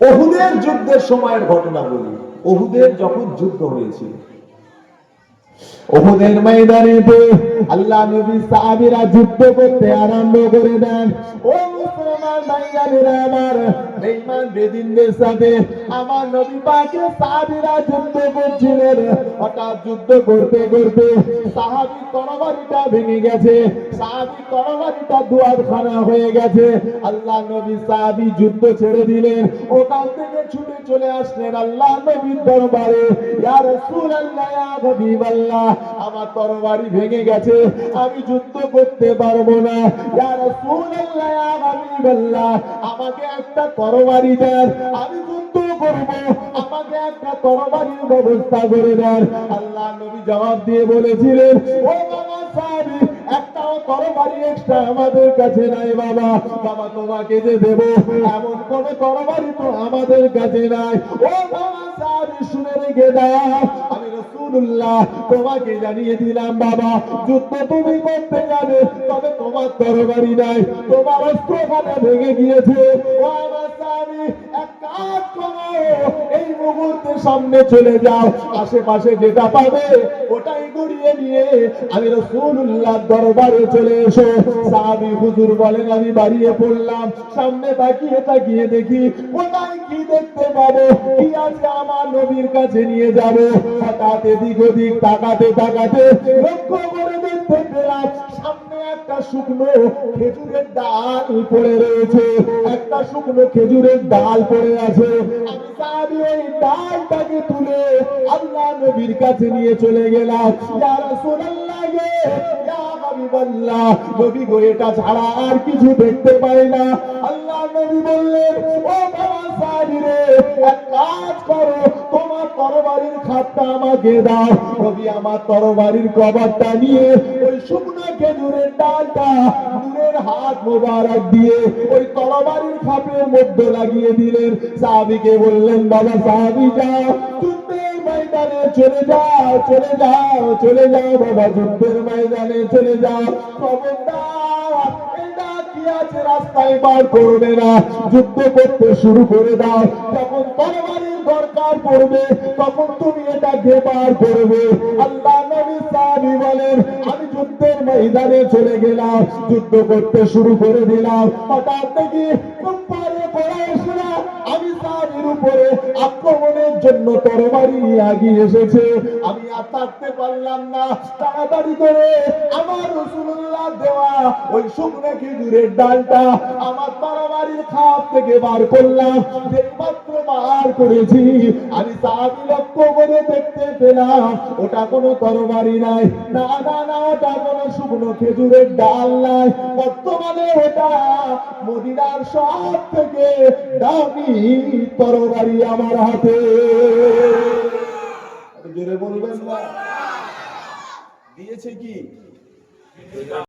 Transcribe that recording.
ওহুদের যুদ্ধের সময়ের ঘটনা বলি অহুদের যখন যুদ্ধ হয়েছিল অহুদের ময়দানে আল্লাহ নবী সাহাবীরা যুদ্ধ করতে আরম্ভ করে দেন, ও মুসলমান আমার বেঈমান বেদিনদের সাথে আমার নবী পাকে সাহাবীরা যুদ্ধ করছিলেন। হঠাৎ যুদ্ধ করতে করতে সাহাবী তরবারিটা ভেঙে গেছে। সাহাবী তরবারিটা দুয়ারখানা হয়ে গেছে। আল্লাহ নবী সাহাবী যুদ্ধ ছেড়ে দিলেন। ওখান থেকে ছুটে চলে আসলেন আল্লাহ নবীর দরবারে। ইয়া রাসূলুল্লাহ, ইয়া হাবিবাল্লাহ, আমার তরবারি ভেঙে গেছে। আমি যুদ্ধ করতে পারব না। ইয়া রাসূলুল্লাহ, ইয়া হাবিবাল্লাহ, আমাকে একটা তরবারি দেন। আমি করব? আমাকে একটা তরবারির ব্যবস্থা করে দেন। আল্লাহ নবী জবাব দিয়ে বলেছিলেন, ও বাবা সাহাবী, একটাও তরবারি এক্সট্রা আমাদের কাছে নাই বাবা। বাবা, তোমাকে যে দেব, এমন কোন তরবারি তো আমাদের কাছে নাই। ও বাবা সাহাবী, শুনে রেখে দাও, আমি রাসূলুল্লাহ তোমাকে জানিয়ে দিলাম বাবা। যুদ্ধ তুমি করতে যাবে, তবে তোমার তরবারি নাই। তোমার অস্ত্রখানা ভেঙে গিয়েছে। ও আমার স্বামী এক কাজ করো। মুহূর্তে সামনে চলে যাও, আশেপাশে যেটা পাবে ওটাই গড়িয়ে নিয়ে আমি রাসূলুল্লাহ দরবারে চলে এসো। সাহাবী হুজুর বলেন, আমি বাড়িয়ে পড়লাম, সামনে তাকিয়ে তাকিয়ে দেখি কোথায় কি দেখতে পাবো, কি আছে আমার নবীর কাছে নিয়ে যাব। হঠাৎ এদিক ওদিক তাকাতে তাকাতে লক্ষ্য করে দেখতে পেলাম, সামনে একটা শুকনো খেজুরের ডাল পড়ে রয়েছে। একটা শুকনো খেজুরের ডাল পড়ে আছে। আমি সাহাবী ডালটাকে তুলে আল্লাহ নবীর কাছে নিয়ে চলে গেলাম। ইয়া রাসূলুল্লাহ গে, ইয়া হাবিবাল্লাহ। নবী এটা ছাড়া আর কিছু দেখতে পাই না। আল্লাহ নবী বললেন, ও বাবা সাহাবী রে, এক কাজ করো তরবারির খাতটা আমাকে দাও। নবী আমার তরবারির কভারটা নিয়ে ওই শুকনো খেজুরের ডালটা নূরের হাত মোবারক দিয়ে ওই তরবারির খাপের মধ্যে লাগিয়ে দিলেন। সাহাবীকে বললেন, বাবা সাহাবী, যাও। ময়দানে চলে যাও চলে যাও চলে যাও বাবা, যুদ্ধের ময়দানে চলে যাও। খবরদার আছে রাস্তায় বার করবে না। যুদ্ধ করতে শুরু করে দাও। তরবারির দরকার পড়বে, তখন তুমি এটাকে বার করবে। আল্লাহ নবী সাহাবী বলেন, আমি যুদ্ধের ময়দানে চলে গেলাম। যুদ্ধ করতে শুরু করে দিলাম। হঠাৎ দেখি আমি সাহাবীর উপরে আক্রমণের জন্য তরবারি নিয়ে আগিয়ে এসেছে। আমি আর থাকতে পারলাম না। তাড়াতাড়ি করে আমার রসুল্লাহ দেওয়া ওই শুকনো খেজুরের ডালটা খাপ থেকে বার করলাম। মাত্র বার করেছি, আমি সাহাবি লক্ষ্য করে দেখতে পেলাম। ওটা কোনো তরবারি নাই। না না না, ওটা কোনো শুকনো খেজুরের ডাল নাই। বর্তমানে ওটা মদিনার সব থেকে দামি তরবারি আমার হাতে। জোরে বলবেন না? দিয়েছে কি?